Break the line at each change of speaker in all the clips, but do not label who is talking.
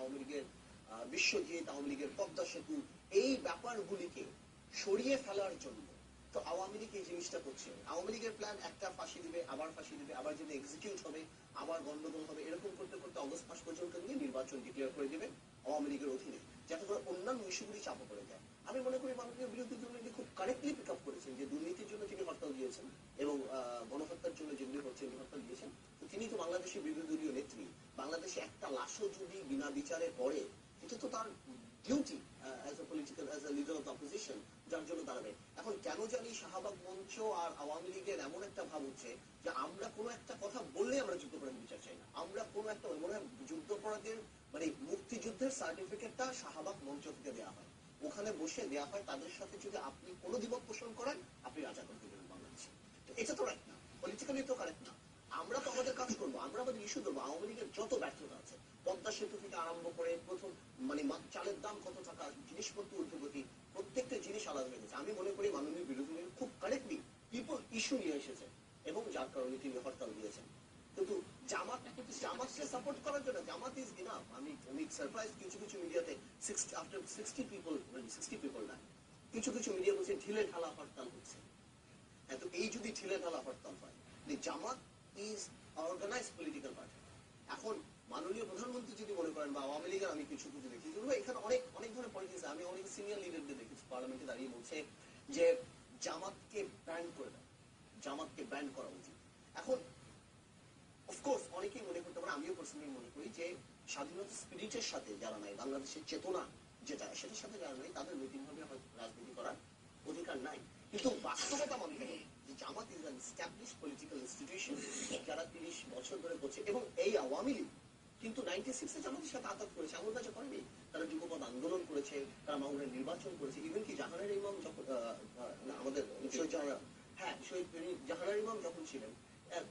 আওয়ামী লীগের বিশ্বজিৎ আওয়ামী লীগের পদ্মা সেতু এই ব্যাপারগুলিকে সরিয়ে ফেলার জন্য তো আওয়ামী লীগ এই জিনিসটা করছে। আওয়ামী লীগের প্ল্যান একটা ফাঁসি দিবে আবার ফাঁসি দিবে আবার যদি এক্সিকিউট হবে আবার গন্ডগোল হবে এরকম করতে করতে অগস্ট মাস পর্যন্ত নিয়ে নির্বাচন ডিক্লেয়ার করে দিবে আওয়ামী লীগের অধীনে যাতে করে অন্যান্য ইস্যুগুলি চাপা পড়ে যায়। আমি মনে করি মাননীয় বিরোধী দলনেত্রী খুব কারেক্টলি পিক আপ করেছেন যে দুর্নীতির জন্য তিনি হরতাল দিয়েছেন এবং আহ, গণহত্যার জন্য যেগুলি হচ্ছে উনি হরতাল দিয়েছেন তো তিনি তো বাংলাদেশের বিরোধী দলীয় নেত্রী বাংলাদেশে একটা লাশও যদি বিনা বিচারে পড়ে, এটা তো তার duty as a political as a leader of opposition যার জন্য দাঁড়াবে এখন কেন জানি শাহবাগ মঞ্চ আর আওয়ামী লীগের এমন একটা ভাব হচ্ছে যে আমরা কোনো একটা কথা বললে আমরা বিচার চাই না। আমরা কোনো একটা মনে হয় যুদ্ধপরাধের মানে মুক্তিযুদ্ধের সার্টিফিকেটটা শাহবাগ মঞ্চ থেকে দেওয়া হয়। ওখানে বসে দেওয়া হয়, তাদের সাথে যদি আপনি কোনো দ্বিমত পোষণ করেন, আপনি রাজা করতে দেবেন বাংলাদেশে। তো এটা তো রাইট না। পলিটিক্যালি তো কারেক্ট না। আমরা তো আমাদের কাজ করব, আমরা আমাদের ইস্যু ধরবো, আওয়ামী লীগের যত ব্যর্থতা আছে, পদ্মা সেতু থেকে আরম্ভ করে প্রথম মানে চালের দাম কত টাকা জিনিসপত্র ঊর্ধ্বগতি প্রত্যেকটা জিনিস আলাদা হয়ে গেছে। আমি মনে করি মাননীয় বিরোধী খুব কারেক্টলি পিপল ইস্যু নিয়ে এসেছে, এবং যার কারণে তিনি হরতাল দিয়েছেন। কিন্তু জামাত, জামাতকে সাপোর্ট করার জন্য জামাত ইজ ইনাফ আমি আমি সারপ্রাইজ কিছু কিছু মিডিয়াতে sixty after sixty people sixty people না, কিছু কিছু মিডিয়া বলছে ঢিলে ঢালা হরতাল হচ্ছে। এই যদি ঢিলে ঢালা হরতাল হয় Jamaat is organise political party এখন মাননীয় প্রধানমন্ত্রী যদি মনে করেন বা আওয়ামী লীগের আমি কিছু কিছু দেখি এখানে অনেক অনেক ধরনের পলিটিক্স আমি অনেক সিনিয়র লিডারদের দেখেছি পার্লামেন্টে দাঁড়িয়ে বলছে যে জামাতকে ব্যান করে দাও, জামাতকে ব্যান করা উচিত। এখন অফকোর্স অনেকেই মনে করতে পারে, আমিও পার্সোনালি মনে করি যে স্বাধীনতা স্পিরিটের সাথে যারা নাই, বাংলাদেশের চেতনা যেটা সেটার সাথে যারা নাই, তাদের নৈতিকভাবে রাজনীতি করার অধিকার নাই। কিন্তু বাস্তবতা মানতে হবে যে Jamaat an establish political institution যারা তিরিশ বছর ধরে করছে, এবং এই আওয়ামী লীগ কিন্তু নাইনটি সিক্সে জামাতের সাথে আতাত করেছে এমন কাছে করেনি। তারা যুগপথ আন্দোলন করেছে, তারা মামুনের নির্বাচন করেছে ইভেন কি জাহানের ইমাম যখন আমাদের হ্যাঁ শহীদ জাহানার ইমাম যখন ছিলেন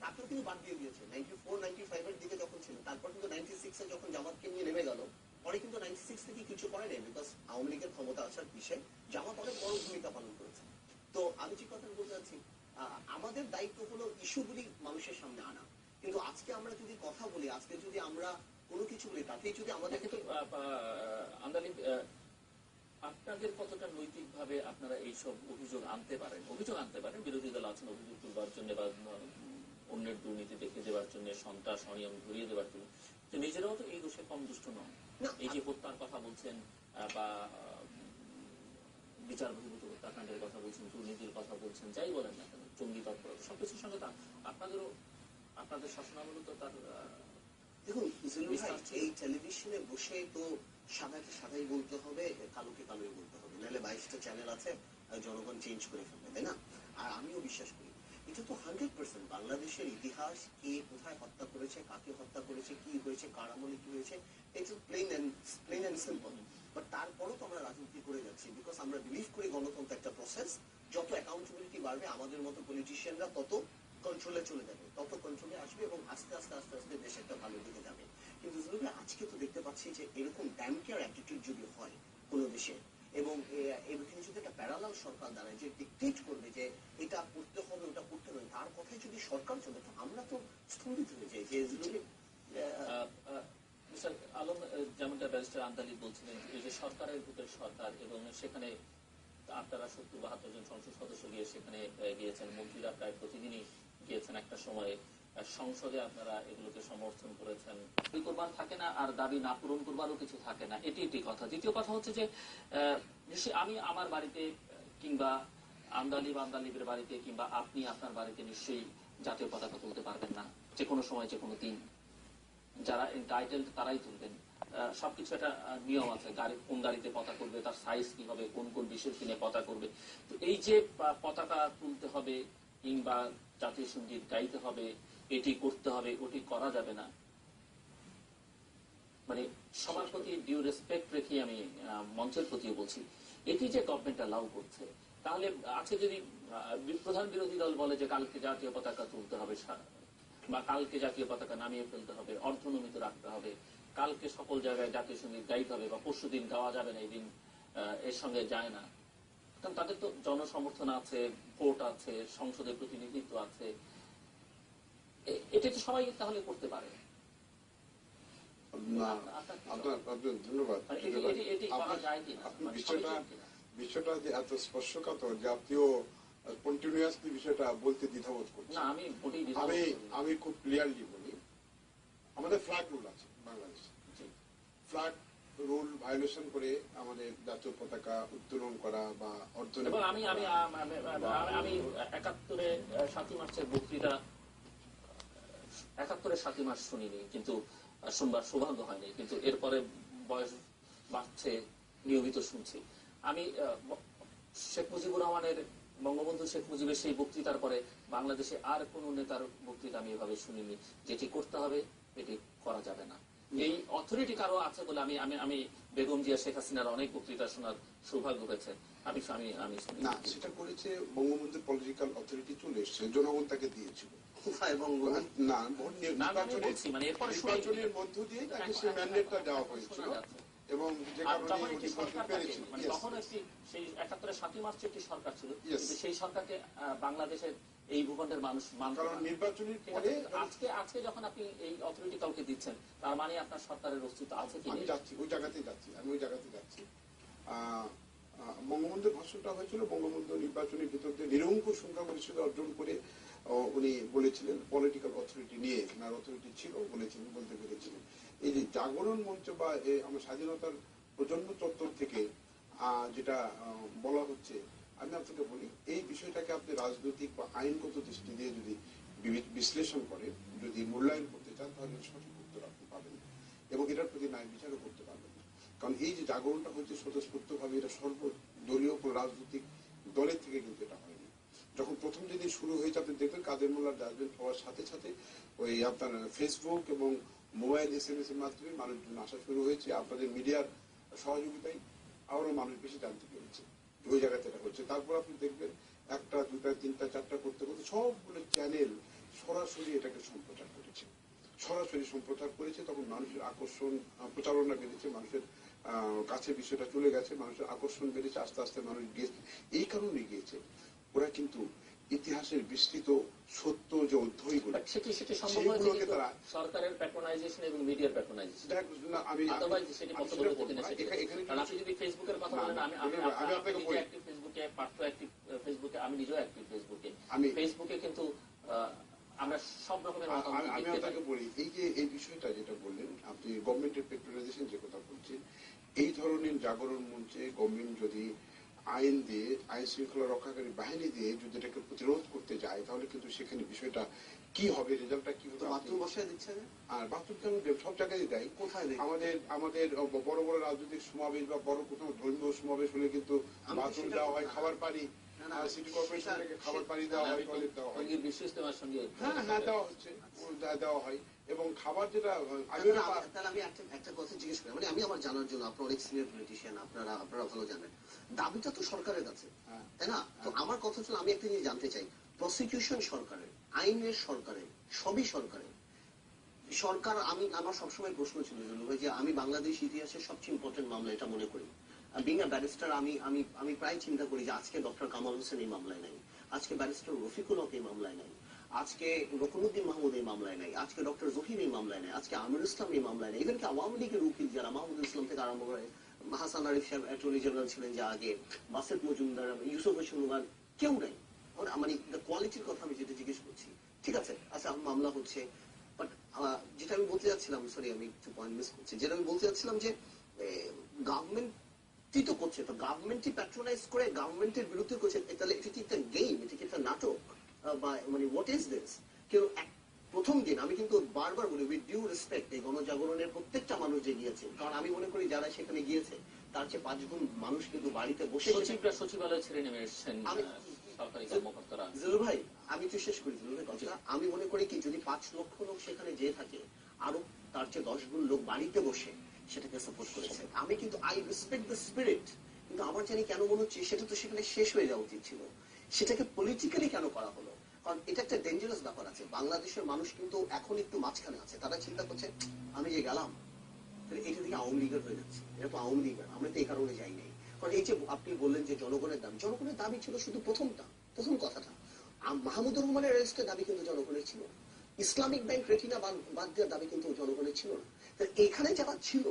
তাকেও কিন্তু বাদ দিয়ে দিয়েছে নাইনটি ফোর নাইনটি ফাইভের দিকে যখন ছিলেন, তারপর কিন্তু নাইনটি সিক্সে যখন জামাতকে নিয়ে নেমে গেল, পরে কিন্তু নাইনটি সিক্স থেকে কিছু করে নেই বিকজ আওয়ামী লীগের ক্ষমতা আসার পিছিয়ে জামাত অনেক বড় ভূমিকা পালন করেছে। তো আমি যে কথা বলতে চাচ্ছি আমাদের দায়িত্ব হলো ইস্যুগুলি মানুষের সামনে আনা। কিন্তু আজকে আমরা যদি কথা বলি আজকে যদি আমরা কোনো কিছু বলি তাতেই যদি আমাদের
কিন্তু আমদানি আপনাদের কতটা নৈতিকভাবে আপনারা এইসব অভিযোগ আনতে পারেন? অভিযোগ আনতে পারেন বিরোধী দল আছেন অভিযোগ তুলবার জন্য বা অন্যের দুর্নীতি দেখে দেওয়ার জন্য সন্ত্রাস অনিয়ম ঘুরিয়ে দেওয়ার জন্য। তো নিজেরাও তো এই দোষে কম দুষ্ট নন।
না,
এই যে হত্যার কথা বলছেন বা বিচার হত্যাকাণ্ডের কথা বলছেন দুর্নীতির কথা বলছেন যাই বলেন না কেন জঙ্গি তৎপরতা সবকিছুর সঙ্গে আপনাদেরও আপনাদের শাসনামূলত তার
দেখুন। এই টেলিভিশনে বসে তো সাদাকে সাদাই বলতে হবে কালোকে কালোই বলতে হবে নাহলে বাইশটা চ্যানেল আছে জনগণ চেঞ্জ করে ফেলবে তাই না আর আমিও বিশ্বাস করি এটা তো হান্ড্রেড পার্সেন্ট বাংলাদেশের ইতিহাস কে কোথায় হত্যা করেছে কাকে হত্যা করেছে কি হয়েছে কার আমলে কি হয়েছে এটা plain and plain and simple but তারপরও তো আমরা রাজনীতি করে যাচ্ছি বিকজ আমরা বিলিভ করি গণতন্ত্র একটা প্রসেস যত অ্যাকাউন্টেবিলিটি বাড়বে আমাদের মতো পলিটিশিয়ানরা তত কন্ট্রোলে চলে যাবে, তত কন্ট্রোলে আসবে এবং আস্তে আস্তে আস্তে আস্তে দেশ একটা ভালো দিকে যাবে। কিন্তু আজকে তো দেখতে পাচ্ছি যে এরকম ড্যাম কেয়ার অ্যাটিটিউড যদি হয় কোনো দেশে, এবং এখানে যদি একটা প্যারালাল সরকার দাঁড়ায় যে ডিকটেট করবে যে এটা করতে হবে, ওটা করতে হবে, তার কথায় যদি সরকার চলে, তো আমরা তো স্থগিত হয়ে যাই যে
আলম যেমনটা ব্যারিস্টার আন্তালি বলছিলেন যে সরকারের সরকার এবং সেখানে আপনারা সত্তর বাহাত্তর জন সংসদ সদস্য গিয়ে সেখানে গিয়েছেন। মন্ত্রীরা প্রায় প্রতিদিনই গিয়েছেন একটা সময়ে। সংসদে আপনারা এগুলোকে সমর্থন করেছেন। করবার থাকে না, আর দাবি না পূরণ করবারও কিছু থাকে না। এটি একটি কথা। দ্বিতীয় কথা হচ্ছে যে আমি আমার বাড়িতে কিংবা আমদালি বান্দালিবের বাড়িতে কিংবা আপনি আপনার বাড়িতে নিশ্চয়ই জাতীয় পতাকা তুলতে পারবেন না যে কোনো সময় যে কোনো দিন। যারা এন্টাইটেল তারাই তুলবেন। সবকিছু একটা নিয়ম আছে, গাড়ি কোন গাড়িতে পতাকা করবে, তার সাইজ কি হবে কোন কোন বিষয়ের কিনে পতাকা করবে। তো এই যে পতাকা তুলতে হবে কিংবা জাতীয় সংগীত গাইতে হবে, এটি করতে হবে, ওটি করা যাবে না। মানে সবার প্রতি ডিউ রেসপেক্ট রেখে আমি মঞ্চের প্রতিও বলছি, এটি যে গভর্নমেন্ট অ্যালাউ করছে, তাহলে আজকে যদি প্রধান বিরোধী দল বলে যে কালকে জাতীয় পতাকা তুলতে হবে বা কালকে জাতীয় পতাকা নামিয়ে ফেলতে হবে অর্থনমিত রাখতে হবে। কালকে সকল জায়গায় জাতীয় সংগীত গাইতে হবে বা পরশু দিন গাওয়া যাবে না এই দিন এর সঙ্গে যায় না। কারণ তাদের তো জনসমর্থন আছে ভোট আছে সংসদের প্রতিনিধিত্ব আছে। এটা তো সবাই তাহলে করতে পারে।
ধন্যবাদ।
মানে
বিষয়টা বিষয়টা যে এত স্পর্শকাতর যে আপনিও কন্টিনিউয়াসলি বিষয়টা বলতে দ্বিধাবোধ করছেন
না আমি
আমি আমি খুব ক্লিয়ারলি বলি আমাদের ফ্ল্যাগ রুল আছে বাংলাদেশে। ফ্ল্যাগ রুল ভায়োলেশন করে আমাদের জাতীয় পতাকা উত্তোলন করা বা অর্জন
আমি আমি আমি- একাত্তরে সাতই মার্চের বক্তৃতা একাত্তরে সাতই মার্চ শুনিনি কিন্তু শুনবার সৌভাগ্য হয়নি কিন্তু এরপরে বয়স বাড়ছে নিয়মিত শুনছি। আমি শেখ মুজিবুর রহমানের বঙ্গবন্ধু শেখ মুজিবের সেই বক্তৃতার পরে বাংলাদেশে আর কোন নেতার বক্তৃতা আমি এভাবে শুনিনি। যেটি করতে হবে এটি করা যাবে না। এই অথরিটি কারও আছে বলে আমি আমি আমি বেগম জিয়া শেখ হাসিনার অনেক বক্তৃতা শোনার সৌভাগ্য হয়েছে। আমি আমি আমি
না সেটা করেছে বঙ্গবন্ধুর পলিটিক্যাল অথরিটি চলে এসছে জনগণ তাকে দিয়েছিল।
এবং
না ভোট নির্বাচনের
মানে
নির্বাচনের মধ্য দিয়ে তাকে সেই ম্যান্ডেটটা দেওয়া হয়েছিল।
শোনা যাচ্ছে।
এবং যে কারণে উনি করতে পেরেছেন
মানে. তখন একটি সেই একাত্তরের সাতই মার্চে একটি সরকার ছিল। কিন্তু সেই সরকারকে বাংলাদেশের এই ভূখণ্ডের মানুষ মানত
কারণ নির্বাচনের পরে
আজকে আজকে যখন আপনি এই অথরিটি কাউকে দিচ্ছেন তার মানে আপনার সরকারের অস্তিত্ব আছে কি
আমি যাচ্ছি ওই জায়গাতেই যাচ্ছি আমি ওই জায়গাতে যাচ্ছি। বঙ্গবন্ধুর ভাষণটা হয়েছিল বঙ্গবন্ধু নির্বাচনের ভিতর দিয়ে নিরঙ্কুশ সংখ্যাগরিষ্ঠ অর্জন করে উনি বলেছিলেন পলিটিক্যাল অথরিটি নিয়ে, ওনার অথরিটি ছিল, বলেছিলেন, বলতে পেরেছিলেন। এই যে জাগরণ মঞ্চ বা আমার স্বাধীনতার প্রজন্ম চত্বর থেকে যেটা বলা হচ্ছে, আমি আপনাকে বলি, এই বিষয়টাকে আপনি রাজনৈতিক বা আইনগত দৃষ্টি দিয়ে যদি বিশ্লেষণ করেন, যদি মূল্যায়ন করতে চান, তাহলে সঠিক উত্তর আপনি পাবেন। এবং এটার প্রতি ন্যায় বিচারও করতে পারবেন। কারণ এই যে জাগরণটা হচ্ছে স্বতঃস্ফূর্ত ভাবে এটা সর্বদলীয় রাজনৈতিক দলের থেকে কিন্তু এটা হয়নি যখন প্রথম যেদিন শুরু হয়েছে, আপনি দেখবেন কাদের মোল্লার ডাস্টবিন হওয়ার সাথে সাথে ওই আপনার ফেসবুক এবং মোবাইল এস এম এস এর মাধ্যমে মানুষজন আসা শুরু হয়েছে। আপনাদের মিডিয়ার সহযোগিতায় আরও মানুষ বেশি জানতে পেরেছে ওই জায়গাতে এটা হচ্ছে। তারপর আপনি দেখবেন একটা, দুটা, তিনটা, চারটা করতে করতে সবগুলো চ্যানেল সরাসরি এটাকে সম্প্রচার করেছে। সরাসরি সম্প্রচার করেছে, তখন মানুষের আকর্ষণ প্রচারণা বেড়েছে, মানুষের কাছে বিষয়টা চলে গেছে, মানুষের আকর্ষণ বেড়েছে, আস্তে আস্তে মানুষ গিয়েছে এই কারণে গিয়েছে। ওরা কিন্তু ইতিহাসের বিস্তৃত সত্য যে অধ্যয়গুলো
সেটি সেটি সম্ভব
তারা
সরকারের প্যাট্রোনাইজেশন এবং মিডিয়ার প্যাট্রোনাইজেশন
না, আমি
আদারওয়াইজ সেটি পসিবল হতো
না। এখানে-
কারণ আপনি যদি ফেসবুকের কথা বলেন আমি আমি
আমি আপনাকে বলি।
অ্যাক্টিভ ফেসবুকে পার্থ অ্যাক্টিভ ফেসবুকে আমি নিজেও অ্যাক্টিভ ফেসবুকে
আমি-
ফেসবুকে কিন্তু আমরা সব রকমের
আমি- আপনাকে বলি এই যে এই বিষয়টা যেটা বললেন আপনি গভর্নমেন্টের পেট্রোনাইজেশন যে কথা বলছেন এই ধরনের জাগরণ মঞ্চে গভর্নমেন্ট যদি আইন দিয়ে আইন শৃঙ্খলা রক্ষাকারী বাহিনী দিয়ে যদি এটাকে প্রতিরোধ করতে যায় তাহলে কিন্তু সেখানে বিষয়টা কি হবে রেজাল্টটা কি হবে?
বাথরুম বসায় দিচ্ছে
আর বাথরুম কেন সব জায়গায় দেয়।
কোথায় দেয়?
আমাদের আমাদের বড় বড় রাজনৈতিক সমাবেশ বা বড় কোথাও ধর্মীয় সমাবেশ হলে কিন্তু বাথরুম দেওয়া হয় খাবার পানি।
না, না,
সিটি কর্পোরেশন থেকে খাবার পানি দেওয়া হয় টয়লেট দেওয়া হয়।
সঙ্গে
হ্যাঁ হ্যাঁ দেওয়া হচ্ছে। দেওয়া হয়। এবং খাবার যেটা আমি
তাহলে একটা একটা কথা জিজ্ঞেস করি। মানে আমি আমার জানার জন্য আপনার অনেক সিনিয়র পলিটিশিয়ান আপনারা আপনারা ভালো জানেন। দাবিটা তো সরকারের কাছে
হ্যাঁ।
তাই না? তো আমার কথা হচ্ছে আমি একটা জিনিস জানতে চাই। প্রসিকিউশন সরকারের আইনের সরকারের সবই সরকারের। সরকার আমি আমার সবসময় প্রশ্ন ছিল যে আমি বাংলাদেশ ইতিহাসের সবচেয়ে ইম্পর্টেন্ট মামলা এটা মনে করি। বিং আ ব্যারিস্টার আমি আমি আমি প্রায় চিন্তা করি যে আজকে ডক্টর কামাল হোসেন এই মামলায় নাই আজকে ব্যারিস্টার রফিকুল হক এই মামলায় নাই আজকে রকনুদ্দিন মাহমুদ এই মামলায় নাই আজকে ডক্টর জহির এই মামলায় নাই আজকে আমির ইসলাম এই মামলায় নাই। ইভেন কি আওয়ামী লীগের উকিল যারা মাহমুদ ইসলাম থেকে আরম্ভ করে হাসান আরিফ সাহেব অ্যাটর্নি জেনারেল ছিলেন যে আগে বাসেট মজুমদার, ইউসুফ হোসেন কেউ নাই। মানে কোয়ালিটির কথা আমি যেটা জিজ্ঞেস করছি, ঠিক আছে? আচ্ছা মামলা হচ্ছে বাট যেটা আমি বলতে যাচ্ছিলাম সরি আমি একটু পয়েন্ট মিস করছি। যেটা আমি বলতে যাচ্ছিলাম যে গভর্নমেন্টই তো করছে, তো গভর্নমেন্টই প্যাট্রোনাইজ করে গভর্নমেন্টের বিরুদ্ধে করছে, তাহলে এটা কি একটা গেম এটা কি একটা নাটক? বা মানে হোয়াট ইজ দিস কেউ প্রথম দিন আমি কিন্তু বারবার বলি উইথ ডিউ রেসপেক্ট এই গণজাগরণের প্রত্যেকটা মানুষ যে গিয়েছে কারণ আমি মনে করি যারা সেখানে গিয়েছে তার চেয়ে পাঁচ গুণ মানুষ কিন্তু বাড়িতে বসে
সচিবরা সচিবালয় ছেড়ে নেমে এসেছেন
ভাই আমি তো শেষ করি কথা। আমি মনে করি কি যদি পাঁচ লক্ষ লোক সেখানে যেয়ে থাকে আরও তার চেয়ে দশ গুণ লোক বাড়িতে বসে সেটাকে সাপোর্ট করেছে। আমি কিন্তু আই রেসপেক্ট দ্য স্পিরিট কিন্তু আমার জানি কেন মনে হচ্ছে সেটা তো সেখানে শেষ হয়ে যাওয়া উচিত ছিল। সেটাকে পলিটিক্যালি কেন করা হলো? এটা একটা ডেঞ্জারাস ব্যাপার আছে। বাংলাদেশের মানুষ কিন্তু এখন একটু মাঝখানে আছে। তারা চিন্তা করছে, আমি যে গেলাম এটা থেকে আওয়ামী লীগের হয়ে যাচ্ছে। এটা তো আওয়ামী লীগের আমরা তো এই কারণে যাই নাই। কারণ এই যে আপনি বললেন যে জনগণের দাবি জনগণের দাবি ছিল শুধু প্রথমটা, প্রথম কথাটা। মাহমুদুর রহমানের অ্যারেস্টের দাবি কিন্তু জনগণের ছিল ইসলামিক ব্যাংক রেটিনা বাদ দেওয়ার দাবি কিন্তু জনগণের ছিল না। এখানে যারা ছিল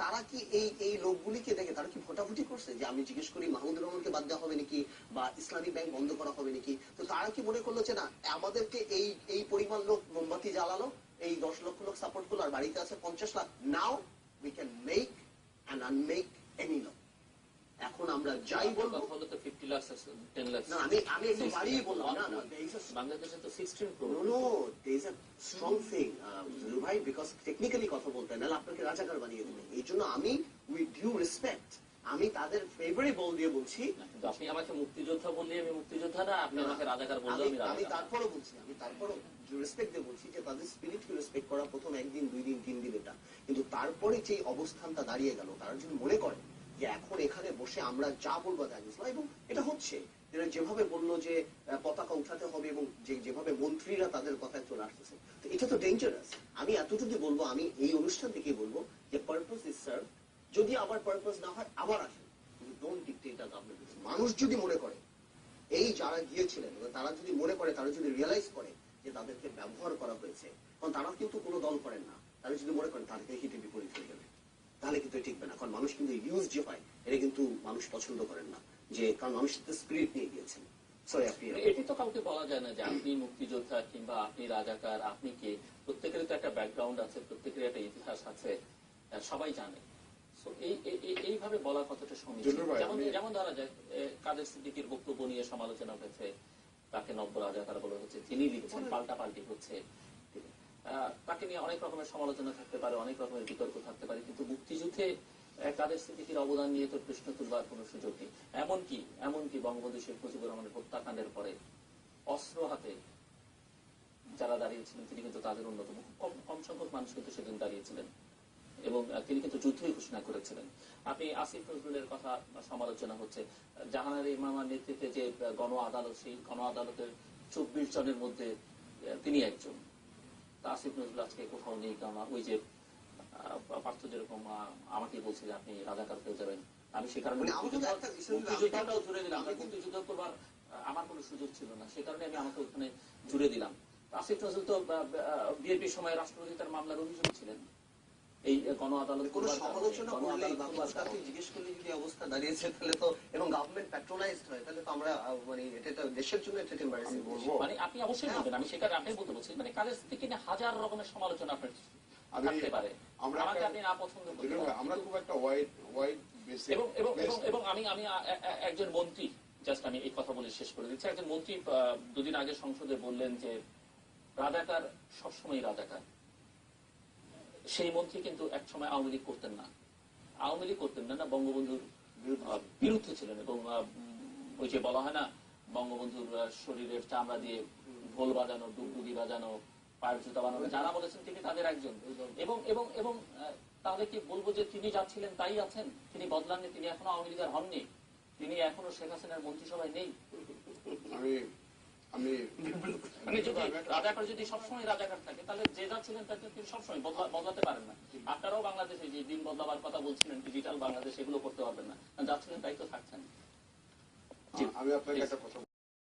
তারা কি এই এই লোকগুলিকে দেখে তারা কি ভোটাভুটি করছে? যে আমি জিজ্ঞেস করি, মাহমুদুর রহমানকে বাদ দেওয়া হবে নাকি বা ইসলামী ব্যাংক বন্ধ করা হবে নাকি? তো তারা কি মনে করল যে না, আমাদেরকে এই এই পরিমাণ লোক মোমবাতি জ্বালালো, এই দশ লক্ষ লোক সাপোর্ট করল, আর বাড়িতে আছে পঞ্চাশ lakh? Now we can make and unmake any law এখন আমরা যাই বলব।
কথা তো ফিফটি লাখ টেন লাখ
না আমি আমি একটু বাড়িয়ে বললাম না না
বাংলাদেশে তো sixteen
No, no, there is a strong thing, uh, Zulu ভাই, because technically কথা বলতে নাহলে আপনাকে রাজাকার বানিয়ে দেবে। এই জন্য আমি with due respect, আমি তাদের ফেভারে বল দিয়ে বলছি।
আপনি আমাকে মুক্তিযোদ্ধা বললে আমি মুক্তিযোদ্ধা না আপনি আমাকে রাজাকার বললে
আমি
আমি
আমি
রাজাকার
তারপরও বলছি আমি তারপরও রেসপেক্ট দিয়ে বলছি যে তাদের স্পিরিটকে রেসপেক্ট করা প্রথম একদিন দুই দিন তিন দিন এটা। কিন্তু তারপরে যে অবস্থানটা দাঁড়িয়ে গেল তারা যদি মনে করে যে এখন এখানে বসে আমরা যা বলব তা ইসলাম এবং এটা হচ্ছে, এরা যেভাবে বলল যে পতাকা উঠাতে হবে এবং যে, যেভাবে মন্ত্রীরা তাদের কথায় চলে আসতেছে, তো এটা তো ডেঞ্জারাস আমি এতটুকু বলব, আমি এই অনুষ্ঠান থেকে বলব যে পারপাস ইজ সার্ভ যদি আবার পারপাস না হয়, আবার আসেন। ডোন্ট ডিক্টেট দ্য গভর্নমেন্ট মানুষ যদি মনে করে, এই যারা গিয়েছিলেন তারা যদি মনে করে, তারা যদি রিয়েলাইজ করে যে তাদেরকে ব্যবহার করা হয়েছে, কারণ তারা কিন্তু কোনো দল করেন না। তারা যদি মনে করেন, তাদেরকে হিটে বিপরীত হয়ে যাবে। তাহলে কিন্তু টিকবে না। কারণ মানুষ কিন্তু ইউজ যে হয় এটা কিন্তু মানুষ পছন্দ করেন না। যে কারণ মানুষ স্পিরিট নিয়ে গিয়েছেন।
এটি তো কাউকে বলা যায় না যে আপনি মুক্তিযোদ্ধা কিংবা আপনি রাজাকার আপনি কে? প্রত্যেকেরই তো একটা ব্যাকগ্রাউন্ড আছে প্রত্যেকের একটা ইতিহাস আছে সবাই জানে। এইভাবে বলা কতটা সমীচীন। যেমন যেমন ধরা যায় কাদের সিদ্দিকির বক্তব্য নিয়ে সমালোচনা হয়েছে তাকে নব্য রাজাকার বলা হচ্ছে তিনি লিখছেন পাল্টা পাল্টি হচ্ছে। তাকে নিয়ে অনেক রকমের সমালোচনা থাকতে পারে, অনেক রকমের বিতর্ক থাকতে পারে, কিন্তু মুক্তিযুদ্ধে কাদের সিদ্দিকির অবদান নিয়ে তো প্রশ্ন তুলবার কোনো সুযোগ নেই। এমনকি এমনকি বঙ্গবন্ধু শেখ মুজিবুর রহমানের হত্যাকাণ্ডের পরে, অস্ত্র হাতে যারা দাঁড়িয়েছিলেন, তিনি কিন্তু তাদের অন্যতম কম কম সংখ্যক মানুষ কিন্তু সেদিন দাঁড়িয়েছিলেন। এবং তিনি কিন্তু যুদ্ধই ঘোষণা করেছিলেন। আপনি আসিফ নজরুলের কথা সমালোচনা হচ্ছে, জাহানার ইমামার নেতৃত্বে যে গণ আদালত, সেই গণ আদালতের চব্বিশ জনের মধ্যে তিনি একজন। আসিফ নজরুল আজকে কোথাও নেই কারণ ওই যে পার্থ যেরকম আমাকে বলছে যে আপনি রাজাকার হয়ে যাবেন। আমি সে কারণে
মানে
মুক্তিযোদ্ধাটাও জুড়ে দিলাম
আমি
কিন্তু যুদ্ধ করবার আমার কোনো সুযোগ ছিল না। সে কারণে আমি আমাকে ওখানে জুড়ে দিলাম। আসিফ নজরুল তো বিএনপির সময় রাষ্ট্রপতি তার মামলার অভিযোগ ছিলেন। এই গণ আদালত
কোনো সমালোচনা কথাটা
কারণে।
জিজ্ঞেস করলে যদি অবস্থা দাঁড়িয়েছে তাহলে তো এবং গভর্নমেন্ট প্যাট্রোনাইজড হয় তাহলে তো আমরা মানে এটা তো দেশের জন্য এটা এম্বারেসিং
আমি বলব।
মানে আপনি অবশ্যই
হ্যাঁ।
বলবেন আমি সেখানে আপনি বলতে বলছি মানে কাজের থেকে হাজার রকমের সমালোচনা আপনার থাকতে পারে।
আমরা
আপনি না পছন্দ পারেন,
আমরা খুব একটা ওয়াইড ওয়াইড
এবং এবং এবং আমি আমি একজন মন্ত্রী জাস্ট আমি এই কথা বলে শেষ করে দিচ্ছি একজন মন্ত্রী আহ, দুদিন আগে সংসদে বললেন যে রাজাকার সবসময় রাজাকার। সেই মন্ত্রী কিন্তু এক সময় আওয়ামী লীগ করতেন না। আওয়ামী লীগ করতেন না না বঙ্গবন্ধুর বিরুদ্ধে ছিলেন এবং ওই যে বলা হয় না বঙ্গবন্ধুর শরীরের চামড়া দিয়ে ঢোল বাজানো ডুগডুগি বাজানো পায়ের জুতা বানানো যারা বলেছেন তিনি তাদের একজন। এবং এবং এবং তাহলে কি বলব যে তিনি যাচ্ছিলেন তাই আছেন? তিনি বদলাননি তিনি এখনও আওয়ামী লীগের হননি। তিনি এখনও শেখ হাসিনার মন্ত্রিসভায় নেই।
আমি আমি
মানে যদি রাজাকার যদি সবসময় রাজাকার থাকে তাহলে যে যা ছিলেন তাকে তিনি সবসময় বদলা- বদলাতে পারেন না। আপনারাও বাংলাদেশে যে দিন বদলাবার কথা বলছিলেন ডিজিটাল বাংলাদেশ এগুলো করতে পারবেন না যা ছিলেন তাই তো থাকছেন।
আমি আপনাকে একটা কথা